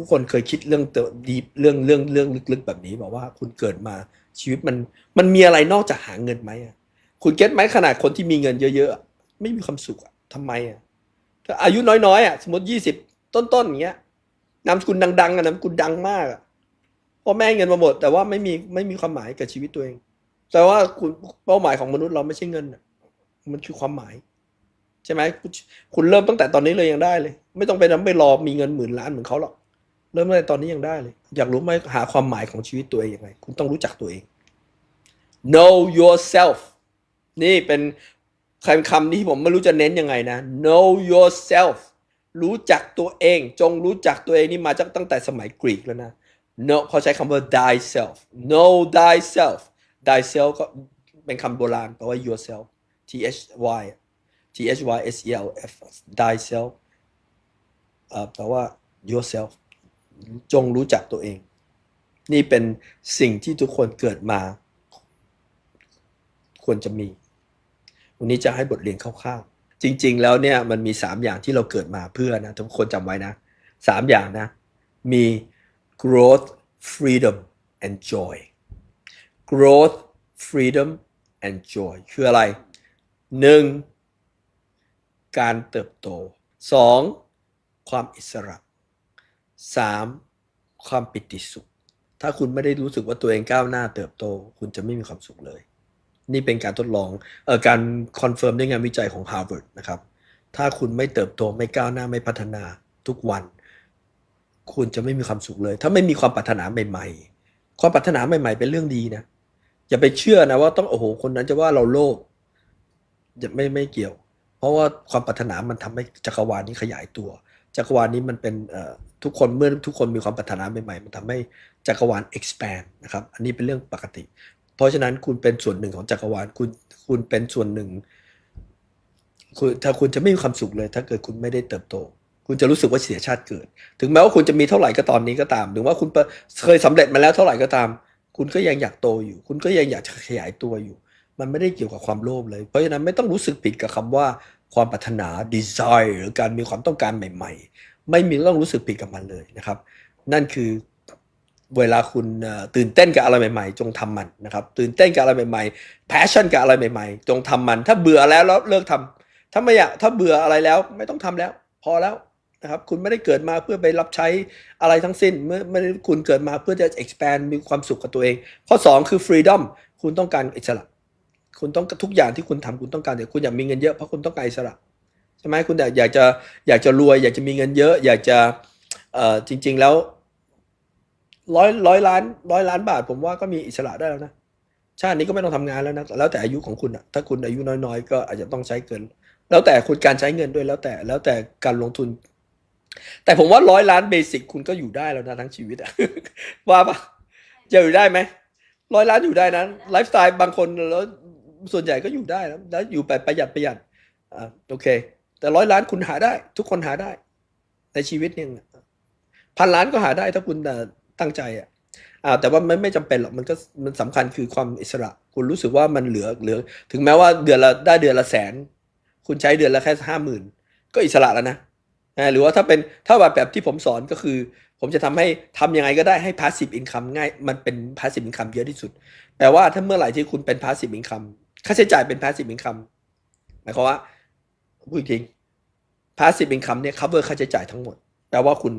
ทุกคนเคยคิดเรื่องเดีเรื่องเรื่องเรื่องลึกๆ แบบนี้บอกว่าคุณเกิดมาชีวิตมันมันมีอะไรนอกจากหาเงินไหมอะคุณเก็ตไหมขนาดคนที่มีเงินเยอะๆไม่มีความสุขอะทำไมอะถ้าอายุน้อยๆอะสมมติยี่สิบต้นๆอย่างเงี้ยนามสกุลดังๆอะนามสกุลดังมากอะพ่อแม่เงินมาหมดแต่ว่าไม่มีไม่มีความหมายกับชีวิตตัวเองแต่ว่าคุณเป้าหมายของมนุษย์เราไม่ใช่เงินอะมันคือความหมายใช่ไหมคุณเริ่มตั้งแต่ตอนนี้เลยยังได้เลย ไม่ต้องไปนั้นไปรอมีเงินหมื่นล้านเหมือนเขาหรอก เริ่มตั้งแต่ตอนนี้ยังได้เลย อยากรู้ไหมหาความหมายของชีวิตตัวเองยังไง คุณต้องรู้จักตัวเอง know yourself นี่เป็นคำคำที่ผมไม่รู้จะเน้นยังไงนะ know yourself รู้จักตัวเอง จงรู้จักตัวเองนี่มาจากตั้งแต่สมัยกรีกแล้วนะ know เขาใช้คำว่า thyself know thyself thyself ก็เป็นคำโบราณแปลว่า yourself t h y t h y s e l f thyself แปลว่า yourself จงรู้จักตัวเอง นี่เป็นสิ่งที่ทุกคนเกิดมา ควรจะมี วันนี้จะให้บทเรียนคร่าวๆจริง ๆ แล้วเนี่ยมันมีสามอย่างที่เราเกิดมาเพื่อนะทุกคนจำไว้นะสามอย่างนะ มี growth freedom and joy growth freedom and joy คืออะไรหนึ่งการเติบโตสองความอิสระ สามความปิติสุข ถ้าคุณไม่ได้รู้สึกว่าตัวเองก้าวหน้าเติบโต คุณจะไม่มีความสุขเลย นี่เป็นการทดลองเอ่อการคอนเฟิร์มด้วยงานวิจัยของ Harvard นะครับ ถ้าคุณไม่เติบโตไม่ก้าวหน้าไม่พัฒนาทุกวัน คุณจะไม่มีความสุขเลย ถ้าไม่มีความปรารถนาใหม่ ๆ ความปรารถนาใหม่ ๆ เป็นเรื่องดีนะอย่าไปเชื่อนะว่าต้องโอ้โหคนนั้นจะว่าเราโลภอย่าไม่ไม่เกี่ยว เพราะว่าความปรารถนามันทำให้จักรวาลนี้ขยายตัว จักรวาลนี้มันเป็นเอ่อ ทุกคนเมื่อทุกคนมีความปรารถนาใหม่ๆ มันทำให้จักรวาล expand นะครับ อันนี้เป็นเรื่องปกติ เพราะฉะนั้นคุณเป็นส่วนหนึ่งของจักรวาล คุณคุณเป็นส่วนหนึ่งคุณถ้าคุณจะไม่มีความสุขเลย ถ้าเกิดคุณไม่ได้เติบโต คุณจะรู้สึกว่าเสียชาติเกิด ถึงแม้ว่าคุณจะมีเท่าไหร่ก็ตอนนี้ก็ตาม ถึงว่าคุณเคยสำเร็จมาแล้วเท่าไหร่ก็ตาม คุณก็ยังอยากโตอยู่ คุณก็ยังอยากจะขยายตัวอยู่ มันไม่ได้เกี่ยวกับความโลภเลย เพราะฉะนั้นไม่ต้องรู้สึกผิดกับคำว่าความปรารถนา desire หรือการมีความต้องการใหม่ ๆ ไม่มีต้องรู้สึกผิดกับมันเลยนะครับ นั่นคือเวลาคุณตื่นเต้นกับอะไรใหม่ๆ จงทำมันนะครับ ตื่นเต้นกับอะไรใหม่ๆ passion กับอะไรใหม่ๆ จงทำมัน ถ้าเบื่อแล้วแล้วเลิกทำถ้าไม่อยากถ้าเบื่ออะไรแล้วไม่ต้องทำแล้ว พอแล้วนะครับคุณไม่ได้เกิดมาเพื่อไปรับใช้อะไรทั้งสิ้นเมื่อไม่คุณเกิดมาเพื่อจะ expand มีความสุขกับตัวเอง ข้อ 2 คือ freedom คุณต้องการอิสระ คุณต้องทุกอย่างที่คุณทำคุณต้องการเดี๋ยวคุณอยากมีเงินเยอะเพราะคุณต้องการอิสระ ใช่ไหมคุณอยากอยากจะอยากจะรวย อยากจะมีเงินเยอะ อยากจะเอ่อจริง ๆแล้วร้อยร้อยล้านร้อยล้านบาท ผมว่าก็มีอิสระได้แล้วนะชาตินี้ก็ไม่ต้องทำงานแล้วนะแล้วแต่อายุของคุณอะถ้าคุณอายุน้อยๆ ก็อาจจะต้องใช้เกิน แล้วแต่คุณการใช้เงินด้วยแล้วแต่แล้วแต่การลงทุน แต่ผมว่าร้อยล้านเบสิกคุณก็อยู่ได้แล้วนะทั้งชีวิตอะว่าปะจะอยู่ได้ไหมร้อยล้านอยู่ได้นะไลฟ์สไตล์บางคนแล้วส่วนใหญ่ก็อยู่ได้แล้วแล้วอยู่แบบประหยัดประหยัดอ่าโอเค แต่ร้อยล้านคุณหาได้ ทุกคนหาได้ ในชีวิตเนี่ยพันล้านก็หาได้ถ้าคุณเอ่ตั้งใจอะอ่าแต่ว่ามันไม่จำเป็นหรอกมันก็มันสำคัญคือความอิสระ คุณรู้สึกว่ามันเหลือเหลือ ถึงแม้ว่าเดือนละได้เดือนละแสน คุณใช้เดือนละแค่ห้าหมื่นก็อิสระแล้วนะหรือว่าถ้าเป็นถ้าแบบแบบที่ผมสอนก็คือ ผมจะทำให้ทำยังไงก็ได้ให้ passive income ง่าย มันเป็น passive income เยอะที่สุด แปลว่าถ้าเมื่อไหร่ที่คุณเป็น passive income ค่าใช้จ่ายเป็น passive income หมายความว่า พูดอีกที passive income เนี่ย cover ค่าใช้จ่ายทั้งหมด แปลว่าคุณ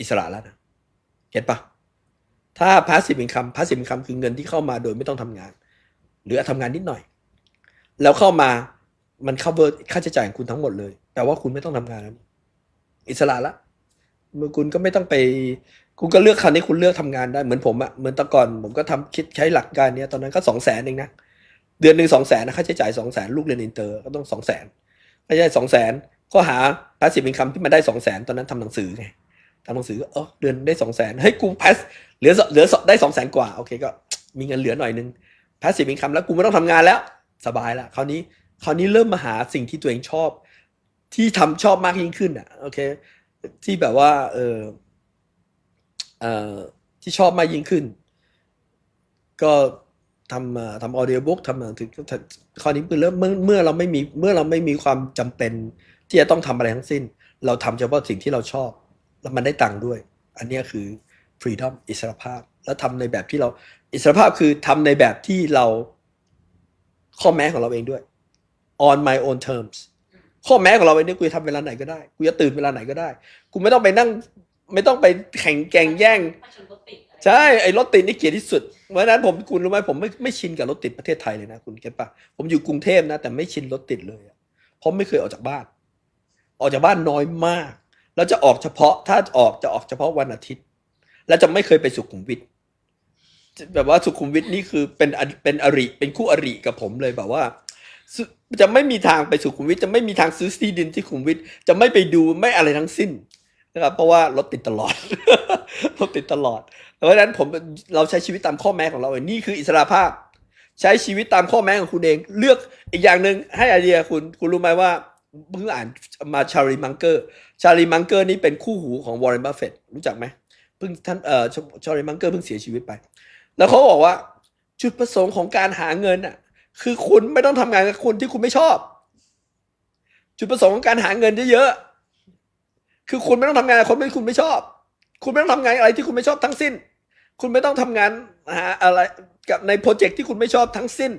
อิสระแล้วนะ เห็นปะถ้า passive income passive income คือเงินที่เข้ามาโดยไม่ต้องทำงาน หรือทำงานนิดหน่อย แล้วเข้ามามัน cover ค่าใช้จ่ายของคุณทั้งหมดเลย แปลว่าคุณไม่ต้องทำงานแล้วอิสระละมือคุณก็ไม่ต้องไป คุณก็เลือกคันที่คุณเลือกทำงานได้เหมือนผมอะเหมือนตะก่อนผมก็ทำคิดใช้หลักการเนี้ยตอนนั้นก็สองแสนเองนะ เดือนหนึ่งสองแสนนะค่าใช้จ่ายสองแสนลูกเรียนอินเตอร์ก็ต้องสองแสน ค่ใช่สองแสนก็หาพาสซีฟอินคัมที่มันได้สองแสนตอนนั้นทำหนังสือไงทำหนังสือก็เออเดือนได้สองแสนเฮ้ยกูพาสเหลือเหลือได้สองแสนกว่าโอเคก็มีเงินเหลือหน่อยนึงพาสซีฟอินคัมแล้วกูไม่ต้องทำงานแล้ว สบายละคราวนี้คราวนี้เริ่มมาหาสิ่งที่ตัวเองชอบ ที่ทำชอบมากยิ่งขึ้นอะโอเคที่แบบว่าเออเอ่อที่ชอบมากยิ่งขึ้น ก็ ทำทำออเดียบุ๊กทำหนังสือคราวนี้คือเริ่มเมื่อเมื่อเราไม่มีเมื่อเราไม่มีความจำเป็นที่จะต้องทำอะไรทั้งสิ้น เราทำเฉพาะสิ่งที่เราชอบ แล้วมันได้ตังค์ด้วย อันนี้คือ freedom อิสรภาพ แล้วทำในแบบที่เราอิสรภาพคือทำในแบบที่เราข้อแม้ของเราเองด้วย on my own terms ข้อแม้ของเราเองเนี่ยกูจะทำเวลาไหนก็ได้กูจะตื่นเวลาไหนก็ได้กูไม่ต้องไปนั่ง ไม่ต้องไปแข่งแกงแย่ง ใช่ไอ้รถติดนี่เกลียดที่สุดเพราะฉะนั้นผมคุณรู้ไหมผมไม่ไม่ชินกับรถติดประเทศไทยเลยนะคุณเก็ตปะผมอยู่กรุงเทพนะ แต่ไม่ชินรถติดเลยอะเพราะไม่เคยออกจากบ้าน ออกจากบ้านน้อยมาก แล้วจะออกเฉพาะถ้าออกจะออกเฉพาะวันอาทิตย์ แล้วจะไม่เคยไปสุขุมวิทแบบว่าสุขุมวิทนี่คือเป็นเป็นอริเป็นคู่อริกับผมเลยแบบว่าจะไม่มีทางไปสุขุมวิทจะไม่มีทางซื้อที่ดินที่สุขุมวิทจะไม่ไปดูไม่อะไรทั้งสิ้นนะครับเพราะว่ารถติดตลอดรถติดตลอด เพราะฉะนั้นผมเราใช้ชีวิตตามข้อแม้ของเราเองนี่คืออิสระภาพ ใช้ชีวิตตามข้อแม้ของคุณเอง เลือกอีกอย่างหนึ่งให้ไอเดียคุณคุณรู้ไหมว่าเพิ่งอ่านมาชารีมังเกอร์ชารีมังเกอร์นี่เป็นคู่หูของวอร์เรนบัฟเฟตรู้จักไหมเพิ่งท่านเอ่อชารีมังเกอร์เพิ่งเสียชีวิตไป แล้วเขาบอกว่าจุดประสงค์ของการหาเงินอะ คือคุณไม่ต้องทำงานกับคนที่คุณไม่ชอบ จุดประสงค์ของการหาเงินเยอะๆคือคุณไม่ต้องทำงานกับคนที่คุณไม่ชอบ คุณไม่ต้องทำงานอะไรที่คุณไม่ชอบทั้งสิ้น คุณไม่ต้องทำงานหาอะไรกับในโปรเจกต์ที่คุณไม่ชอบทั้งสิ้น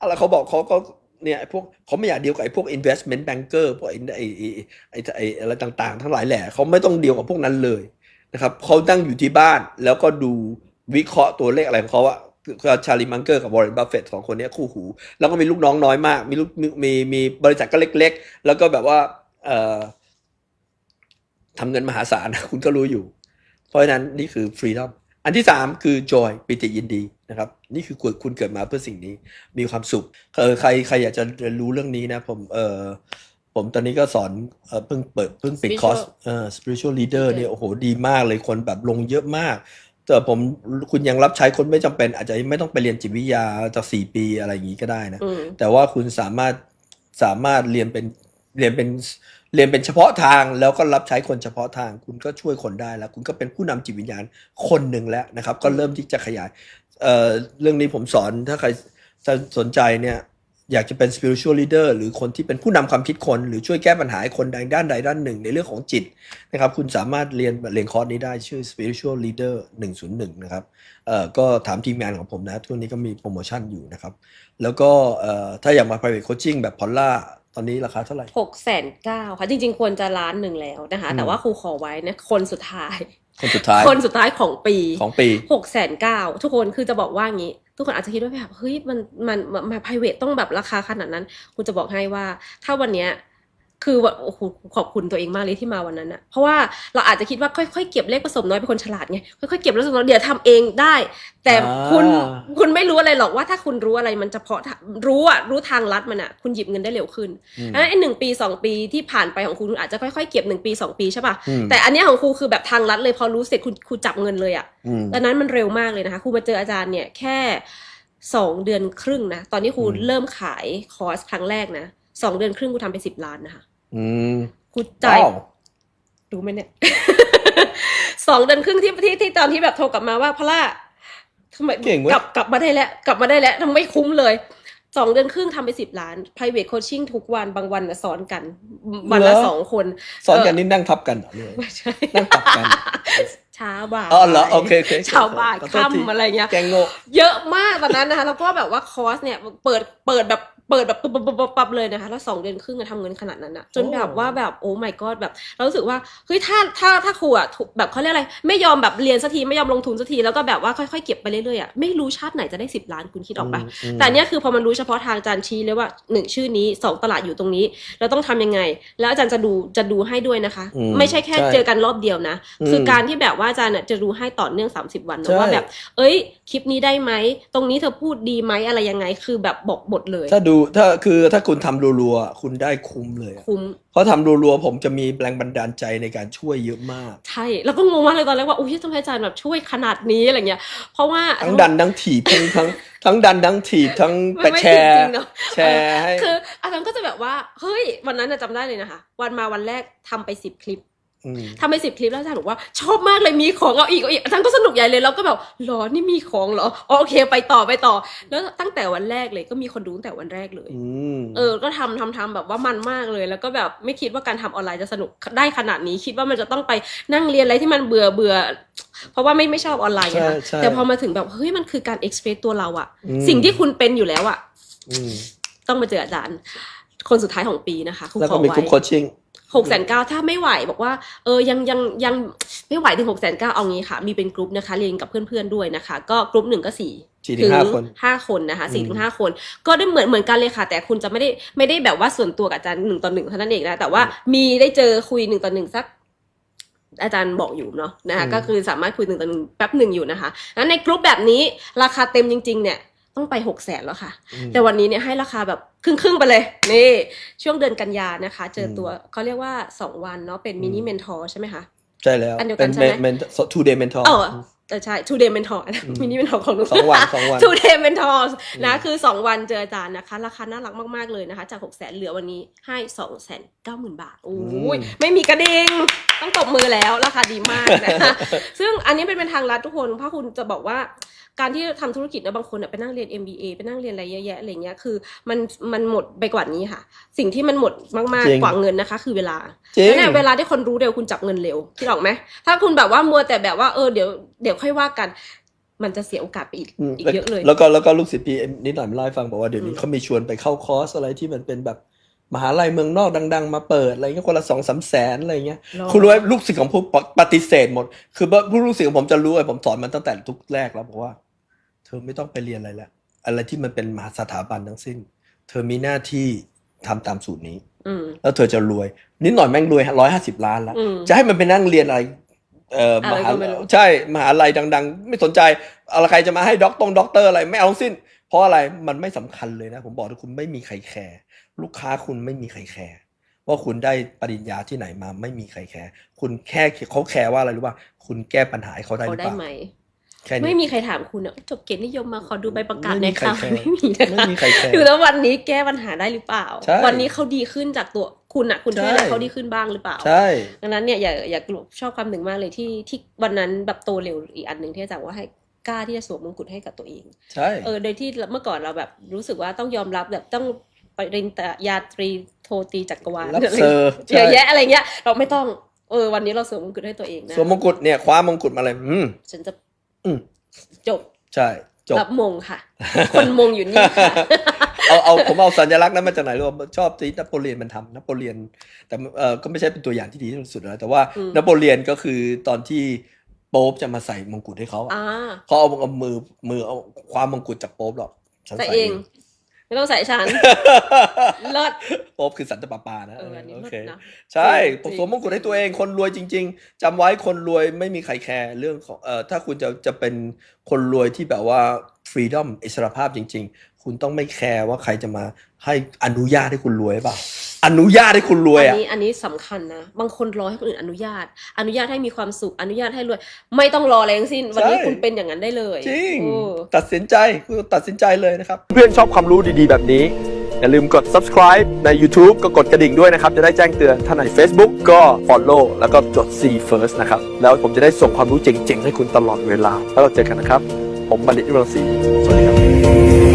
อะไรเขาบอกเขาก็เนี่ยพวกเขาไม่อยากเดียวกับไอ้พวก investment banker พวกไอ้ไอ้ไอ้ไอ้ไอ้อะไรต่างๆ ทั้งหลายแหละเขาไม่ต้องเดียวกับพวกนั้นเลยนะครับเขานั่งอยู่ที่บ้านแล้วก็ดูวิเคราะห์ตัวเลขอะไรของเขาอะคือชาลีมังเกอร์กับวอร์เรนบัฟเฟตสองคนนี้คู่หู แล้วก็มีลูกน้องน้อยมาก มีลูกมีมีมีบริษัทก็เล็ก ๆ แล้วก็แบบว่าเอ่อทำเงินมหาศาลคุณก็รู้อยู่ เพราะฉะนั้นนี่คือ freedom อั นที่สามคือ joy ปิติยินดีนะครับ นี่คือคุณคุณเกิดมาเพื่อสิ่งนี้มีความสุขเออใครใครอยากจะเรียนรู้เรื่องนี้นะผมเออผมตอนนี้ก็สอนเออเพิ่งเปิดเพิ่งปิดคอร์สเออ spiritual leader เนี่ยโอ้โหดีมากเลยคนแบบลงเยอะมากแต่ผมคุณยังรับใช้คนไม่จำเป็น อาจจะไม่ต้องไปเรียนจิตวิทยาจากสี่ปีอะไรอย่างนี้ก็ได้นะอืมแต่ว่าคุณสามารถสามารถเรียนเป็นเรียนเป็น เรียนเป็นเฉพาะทางแล้วก็รับใช้คนเฉพาะทาง คุณก็ช่วยคนได้แล้ว คุณก็เป็นผู้นำจิตวิญญาณคนหนึ่งแล้วนะครับ ก็เริ่มที่จะขยายเเรื่องนี้ผมสอนถ้าใครสนใจเนี่ยอยากจะเป็น spiritual leader หรือคนที่เป็นผู้นำความคิดคน หรือช่วยแก้ปัญหาคนใดด้านใดด้านหนึ่ง ในเรื่องของจิตนะครับ คุณสามารถเรียนเรียนคอร์สนี้ได้ชื่อ spiritual leader 101 นะครับเอ่อก็ถามทีมงานของผมนะทุกนี้ก็มีโปรโมชั่นอยู่นะครับ แล้วก็เอ่อถ้าอยากมา private coaching แบบพอลล่า ตอนนี้ราคาเท่าไหร่หกแสนเก้าค่ะจริง ๆ ควรจะล้านหนึ่งแล้วนะคะอืมแต่ว่าครูขอไว้นะคนสุดท้าย คนสุดท้าย คนสุดท้ายของปีของปีหกแสนเก้าทุกคนคือจะบอกว่างี้ ทุกคนอาจจะคิดว่าแบบเฮ้ยมันมันมันมา private ต้องแบบราคาขนาดนั้นคุณจะบอกให้ว่า ถ้าวันเนี้ย คือว่าโอ้โหขอบคุณตัวเองมากเลยที่มาวันนั้นอะเพราะว่าเราอาจจะคิดว่าค่อยๆเก็บเลขผสมน้อยเป็นคนฉลาดไงค่อยๆเก็บเลขผสมน้อยเดี๋ยวทำเองได้ แต่อ่า คุณคุณไม่รู้อะไรหรอกว่าถ้าคุณรู้อะไรมันเฉพาะทางรู้อะรู้ทางลัดมันอะคุณหยิบเงินได้เร็วขึ้นอืม อันนั้นไอ้หนึ่งปีสองปีที่ผ่านไปของคุณคุณอาจจะค่อยๆเก็บหนึ่งปีสองปีใช่ป่ะอืม แต่อันเนี้ยของครูคือแบบทางลัดเลยพอรู้เสร็จคุณครูจับเงินเลยอะ อืมดังนั้นมันเร็วมากเลยนะคะครูมาเจออาจารย์เนี่ยแค่สองเดือนครึ่งนะ ตอนที่ครูอืม เริ่มขายคอร์สครั้งแรกนะ สองเดือนครึ่งครูทำไปสิบล้านนะคะอืมครูจ่าย ว้าวรู้ไหมเนี่ย สองเดือนครึ่งที่ที่ที่ตอนที่แบบโทรกลับมาว่าพล่าทำไมเก่งเว้ย กลับกลับมาได้แล้วกลับมาได้แล้วทำไมคุ้มเลยสองเดือนครึ่งทำไปสิบล้าน private coaching ทุกวันบางวันน่ะสอนกัน วันละสองคน สอนกันนี่นั่งทับกันเหรอเนี่ย ไม่ใช่นั่งตักกัน เช้าบ่ายอ๋อเหรอโอเคโอเคเช้าบ่ายขอโทษที ค่ำอะไรเงี้ย แกงโง่ เยอะมากตอนนั้นนะคะแล้วก็แบบว่าคอร์สเนี่ยเปิดเปิดแบบ เปิดแบบปุ๊บปุ๊บปุ๊บปุ๊บปั๊บเลยนะคะแล้วสองเดือนครึ่งอะทำเงินขนาดนั้นอะจนแบบว่าแบบโอ้ my god แบบเรารู้สึกว่าเฮ้ยถ้าถ้าถ้าครูอะถูกแบบเขาเรียกอะไร ไม่ยอมแบบเรียนสักทีไม่ยอมลงทุนสักทีแล้วก็แบบว่าค่อยๆเก็บไปเรื่อยๆอะไม่รู้ชาติไหนจะได้สิบล้านคุณคิดออกปะอืมแต่อันเนี้ยคือพอมันรู้เฉพาะทางอาจารย์ชี้เลยว่าหนึ่งชื่อนี้สองตลาดอยู่ตรงนี้เราต้องทำยังไง แล้วอาจารย์จะดูจะดูให้ด้วยนะคะอืมไม่ใช่แค่ใช่เจอกันรอบเดียวนะอืมคือการที่แบบว่าอาจารย์น่ะจะดูให้ต่อเนื่อง 30 วันนะใช่ว่าแบบ เอ้ยคลิปนี้ได้ไหมตรงนี้เธอพูดดีไหมอะไรยังไง คือแบบบอกบทเลย ถ้าดูถ้าคือถ้าคุณทำรัวๆ คุณได้คุ้มเลยอะคุ้ม เพราะทำรัวๆ ผมจะมีแรงบันดาลใจในการช่วยเยอะมาก ใช่ แล้วก็งงมากเลยตอนแรกว่าอุ้ยทำไมอาจารย์แบบช่วยขนาดนี้อะไรเงี้ย เพราะว่าทั้งดันทั้งถีบทั้งทั้งทั้งดันทั้งถีบทั้งไม่ไปไม่แชจร์ริงๆเนาะแชร์ให้คืออาจารย์ก็จะแบบว่า เฮ้ย วันนั้นน่ะจำได้เลยนะคะ วันมาวันแรกทำไปสิบคลิปอืม ทำไปสิบคลิปแล้วอาจารย์บอกว่า ชอบมากเลยมีของเอาอีกเอาอีกอาจารย์ก็สนุกใหญ่เลยเราก็แบบหรอนี่มีของเหรออ๋อโอเคไปต่อไปต่อ แล้วตั้งแต่วันแรกเลยก็มีคนดูตั้งแต่วันแรกเลยอืมเออ ก็ทำทำทำแบบว่ามันมากเลย แล้วก็แบบไม่คิดว่าการทำออนไลน์จะสนุกได้ขนาดนี้คิดว่ามันจะต้องไปนั่งเรียนอะไรที่มันเบื่อเบื่อเพราะว่าไม่ไม่ชอบออนไลน์ไงใช่คะใช่แต่พอมาถึงแบบเฮ้ยมันคือการเอ็กซ์เพรสตัวเราอะอืมสิ่งที่คุณเป็นอยู่แล้วอะอืมต้องมาเจออาจารย์ คนสุดท้ายของปีนะคะคุณแล้วขก็อมีไว้กรุ๊ปโคชชิ่งหกแสนเก้าถ้าไม่ไหวบอกว่าเออยังยังยังไม่ไหวถึงหกแสนเก้าเอางี้ค่ะ มีเป็นกลุ่มนะคะ เรียนกับเพื่อนๆด้วยนะคะ ก็กลุ่มหนึ่งก็สี่สี่ถึงห้าคนห้าคนนะคะสี่อืมถึงห้าคน ก็ได้เหมือนเหมือนกันเลยค่ะ แต่คุณจะไม่ได้ไม่ได้แบบว่าส่วนตัวกับอาจารย์หนึ่งต่อหนึ่งเท่านั้นเองนะแต่ว่ามีได้เจอคุยหนึ่งต่อหนึ่งสักอาจารย์บอกอยู่เนาะนะคะอืมก็คือสามารถคุยหนึ่งต่อหนึ่งแป๊บหนึ่งอยู่นะคะแล้วในกลุ่มแบบนี้ราคาเต็มจริง ๆ เนี่ย ต้องไปหกแสนแล้วค่ะอืมแต่วันนี้เนี่ยให้ราคาแบบครึ่งๆไปเลย นี่ช่วงเดือนกันยานะคะ เจออมตัวเขาเรียกว่า2วันเนาะเป็นมินิอืมเมนทอร์ใช่ไหมคะ ใช่แล้วอันเดียวกันเป็นใช่ไหมเมน two day mentor เออแต่ใช่ two day mentor อืมมินิเมนทอร์ของหนูสองวันสองวัน two day mentor นะอืมคือ2วันเจออาจารย์นะคะ ราคาน่ารักมากๆเลยนะคะ จาก6 0 0 0 0เหลือวันนี้ให้2 9 0 0 0 0บาทโอ้ยไม่มีกระดิ่งต้องตบมือแล้วราคาดีมากนะคะซึ่งอันนี้เป็นเป็นทางลัดทุกคนเพราะคุณจะบอกว่า การที่ทำธุรกิจนะบางคนน่ะไปนั่งเรียน MBA ไปนั่งเรียนอะไรเยอะแยะอะไรเงี้ยคือ มันมันหมดไปกว่านี้ค่ะ สิ่งที่มันหมดมากจริงๆกว่าเงินนะคะ คือเวลาจริงแล้วเนี่ยเวลาที่คนรู้เร็วคุณจับเงินเร็วคิดออกไหมถ้าคุณแบบว่ามัวแต่แบบว่าเออเดี๋ยวเดี๋ยวค่อยว่ากันมันจะเสียโอกาสไปอีกอืมอีกเยอะเลย แล้วก็แล้วก็ลูกศิษย์พี่นิดหน่อยมาเล่าให้ฟังบอกว่าเดี๋ยวนี้อืมเขามีชวนไปเข้าคอร์สอะไรที่มันเป็นแบบมหาลัยเมืองนอกดัง ๆ มาเปิดอะไรเงี้ยคนละสองสามแสนอะไรเงี้ยหรอคุณรู้ไหมลูกศิษย์ของผมปฏิเสธหมด คือผู้ลูกศิษย์ของผมจะรู้ไอ้ผมสอนมันตั้งแต่ทุกแรกแล้วบอกว่า เธอไม่ต้องไปเรียนอะไรแล้วอะไรที่มันเป็นมหาสถาบันทั้งสิ้น เธอมีหน้าที่ทำตามสูตรนี้อืมแล้วเธอจะรวย นิดหน่อยแม่งรวยร้อยห้าสิบล้านแล้วอืมจะให้มันไปนั่งเรียนอะไรเอ่ออะไรมหาก็ไม่รู้ใช่มหาลัยดัง ๆ ไม่สนใจอะไรใครจะมาให้ด็อกตงด็อกเตอร์อะไรไม่เอาทั้งสิ้น เพราะอะไรมันไม่สำคัญเลยนะ ผมบอกทุกคุณไม่มีใครแคร์ลูกค้าคุณไม่มีใครแคร์ว่าคุณได้ปริญญาที่ไหนมาไม่มีใครแคร์คุณแค่เขาแคร์ว่าอะไรรู้ป่ะคุณแก้ปัญหาให้เขาได้หเขารือได้เปล่าไหม แค่นี้ ไม่มีใครถามคุณอะจบเกียรตินิยมมาขอดูใบประกาศหไม่น่มีอยค่ะใครแคร์ไม่มีนะไม่คะมีใครแคร์ดูแล้ววันนี้แก้ปัญหาได้หรือเปล่า ใช่วันนี้เขาดีขึ้นจากตัวคุณอะคุณช่วยอะไรใช่เขาดีขึ้นบ้างหรือเปล่า ใช่ ดังนั้นเนี่ยอย่าอย่ากลัวชอบความหนึ่งมากเลยที่ที่วันนั้นแบบโตเร็วอีกอันหนึ่งที่อาจารย์ว่าให้กล้าที่จะสวมมงกุฎให้กับตัวเอง ใช่ เออโดยที่เมื่อก่อนเราแบบรู้สึกว่าต้องยอมรับแบบต้องไปเรียนแต่ยาตรีโทตรีจักรวาลรับเซอร์เยอะแยะอะไรเงี้ย เราไม่ต้องเออวันนี้เราสวมมงกุฎให้ตัวเองนะสวมมงกุฎเนี่ยคว้ามงกุฎมาเลยอืมฉันจะ อืมจบ ใช่จบรับมงค่ะ คนมงอยู่นี่ค่ะ เอาเอาผมเอาสัญลักษณ์นั้นมาจากไหนรู้ป่ะชอบที่นโปเลียนมันทำนโปเลียน แต่เออก็ไม่ใช่เป็นตัวอย่างที่ดีที่สุดนะแต่ว่าอืมนโปเลียนก็คือตอนที่โป๊ปจะมาใส่มงกุฎให้เขาอะอ่าเขาเอาเอามือมือเอาความมงกุฎจากโป๊ปหรอกฉันใส่ใส่เอเองง ไม่ต้องใส่ฉันเลิศโป๊ปคือสันตะปาปานะเอออันนี้โอเลิศเคนะใช่จริง สวมมงกุฎให้ตัวเองคนรวยจริง ๆจำไว้คนรวยไม่มีใครแคร์เรื่องของเอ่อถ้าคุณจะจะเป็นคนรวยที่แบบว่าฟรีดอมอิสรภาพจริง ๆ คุณต้องไม่แคร์ว่าใครจะมาให้อนุญาตให้คุณรวยเปล่าอนุญาตให้คุณรวยอันอะนี้อันนี้สำคัญนะ บางคนรอให้คนอื่นอนุญาต อนุญาตให้มีความสุข อนุญาตให้รวย ไม่ต้องรออะไรทั้งสิ้น วันนี้ใช่ คุณเป็นอย่างนั้นได้เลยจริง เออ ตัดสินใจคุณตัดสินใจเลยนะครับ เพื่อนชอบความรู้ดีๆแบบนี้ อย่าลืมกด subscribe ใน YouTube ก็กดกระดิ่งด้วยนะครับ จะได้แจ้งเตือนถ้าใน Facebook ก็ follow แล้วก็จด see first นะครับ แล้วผมจะได้ส่งความรู้เจ๋งๆ ให้คุณตลอดเวลา แล้วเราเจอกันนะครับ ผมบัณฑิตวิรังศรีสวัสดีครับ